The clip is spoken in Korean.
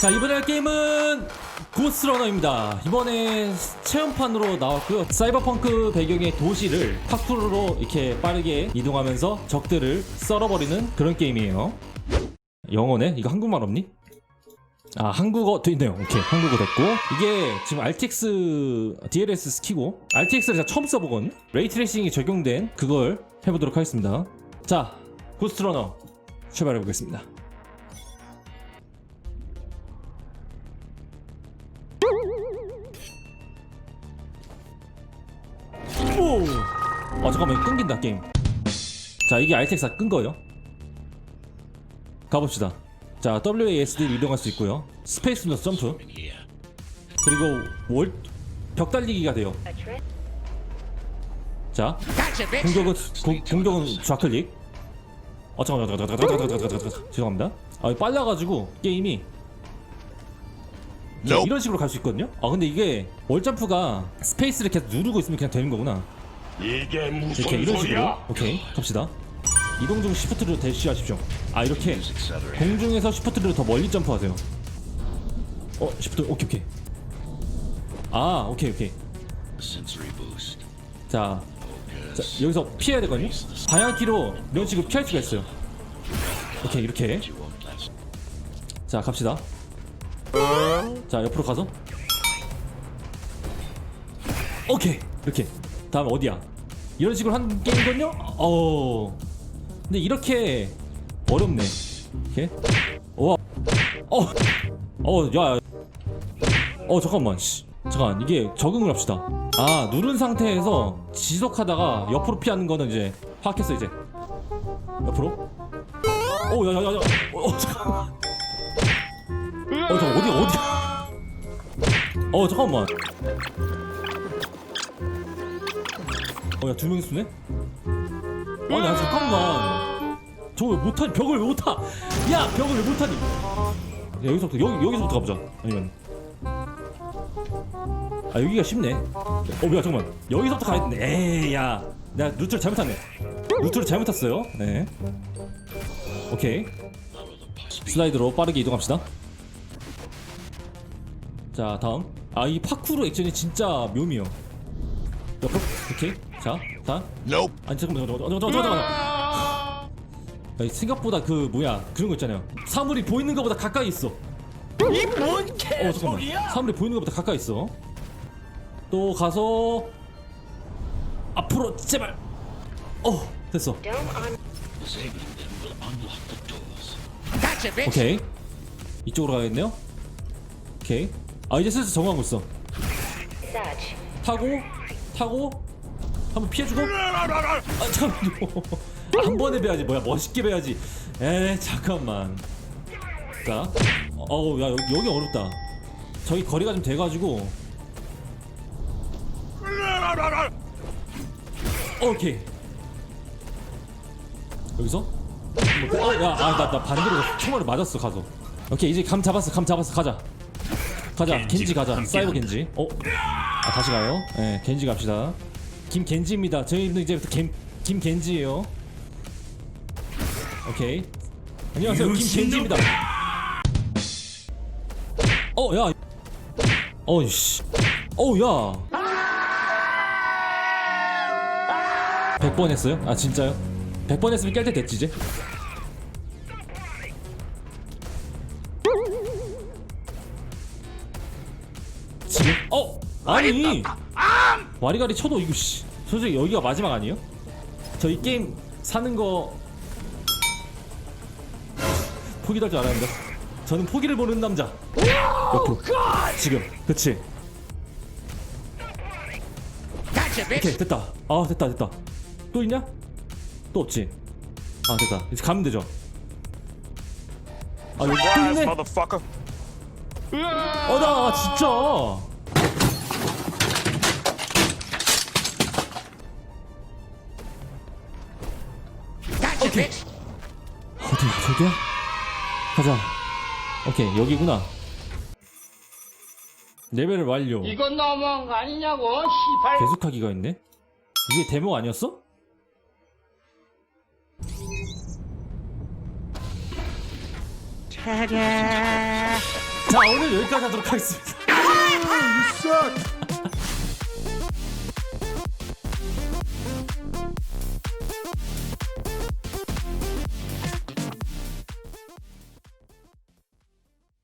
자 이번에 할 게임은 고스트러너입니다. 이번에 체험판으로 나왔고요. 사이버펑크 배경의 도시를 파쿠르로 이렇게 빠르게 이동하면서 적들을 썰어버리는 그런 게임이에요. 영어네? 이거 한국말 없니? 아 한국어 돼 있네요. 오케이 한국어 됐고. 이게 지금 RTX DLSS 키고. RTX를 제가 처음 써보거든요. 레이트레이싱이 적용된 그걸 해보도록 하겠습니다. 자 고스트러너 출발해보겠습니다 오! 아 잠깐만 끊긴다 게임. 자 이게 RTX가 끈 거예요? 가봅시다. 자 WASD를 이동할 수 있고요. 스페이스 눌러서 점프. 그리고 월, 벽 달리기가 돼요. 자 공격은 고- 공격은 좌클릭. 어 잠깐만 잠깐만 잠깐만 잠깐만 잠깐만 잠깐만 죄송합니다. 아 빨라가지고 게임이 자, 이런 식으로 갈 수 있거든요? 아 근데 이게 월점프가 스페이스를 계속 누르고 있으면 그냥 되는 거구나 이게 무슨 이렇게 이런 식으로? 소리야? 오케이 갑시다. 이동 중 시프트를 대시하십시오. 아 이렇게 공중에서 시프트를 더 멀리 점프하세요. 어 시프트 오케이 오케이. 아 오케이 오케이. 자, 자 여기서 피해야 되거든요. 방향키로 이런 식으로 피할 수가 있어요. 오케이 이렇게. 자 갑시다. 자 옆으로 가서. 오케이 이렇게. 다음 어디야 이런 식으로 한 게임이거든요? 어. 근데 이렇게 어렵네. 이렇게? 와 어 어 야. 어 잠깐만. 씨. 잠깐 이게 적응을 합시다. 아 누른 상태에서 지속하다가 옆으로 피하는 거는 이제 파악했어 이제. 옆으로? 오 야 야 야 야. 어 잠깐만 어, 저 어디 어디? 어, 잠깐만. 어, 야, 두 명이 쏘네? 아니, 아, 잠깐만. 저거 왜 못하니? 벽을 왜 못하? 야, 벽을 왜 못하니? 야, 여기서부터, 여기, 여기서부터 가보자. 아니면. 아, 여기가 쉽네. 어, 뭐야, 잠깐만. 여기서부터 가야 돼. 에이, 야. 내가 루트를 잘못했네. 루트를 잘못 탔어요. 네. 오케이. 슬라이드로 빠르게 이동합시다. 자 다음 아 이 파쿠르 액션이 진짜 묘미요 오케이 자 자. Nope. 아니 잠깐만 잠깐만 잠깐만 잠깐만 야, 이 생각보다 그 뭐야 그런 거 있잖아요. 사물이 보이는 것보다 가까이 있어. 이뭔 어 잠깐만. 사물이 보이는 것보다 가까이 있어. 또 가서 앞으로 제발. 어 됐어. 오케이. 이쪽으로 가야겠네요. 오케이. 아 이제 슬슬 적응하고 있어. 타고 타고 한번 피해주고. 아 잠깐만요 한 번에 배야지. 뭐야 멋있게 배야지. 에 잠깐만. 자 어우 야 여기, 여기 어렵다. 저기 거리가 좀 돼가지고. 오케이. 여기서? 어야아나 나 반대로 총알을 맞았어 가서. 오케이 이제 감 잡았어 감 잡았어. 가자. 가자. 겐지 가자. 사이버 겐지. 어? 아, 다시 가요? 네, 겐지 갑시다. 김겐지입니다. 저희는 이제부터 김, 김겐지예요. 오케이. 안녕하세요, 김겐지입니다. 어, 야. 어, 씨. 어, 야. 100번 했어요? 아, 진짜요? 100번 했으면 깰 때 됐지, 이제? 지금? 어! 아니! 와리가리 쳐도 이거 씨 솔직히 여기가 마지막 아니에요? 저이 게임 사는 거 포기할 줄 알았는데. 저는 포기를 보는 남자. 옆으로. 지금. 그치? 오케이 됐다. 아 됐다 됐다. 또 있냐? 또 없지. 아 됐다. 이제 가면 되죠. 아 여기 또 있네. 어나 진짜 오케이. 어디 저기야? 가자. 오케이 여기구나. 레벨을 완료. 이건 너무한 거 아니냐고, 시발. 계속하기가 있네? 이게 데모 아니었어? 자 오늘 여기까지 하도록 하겠습니다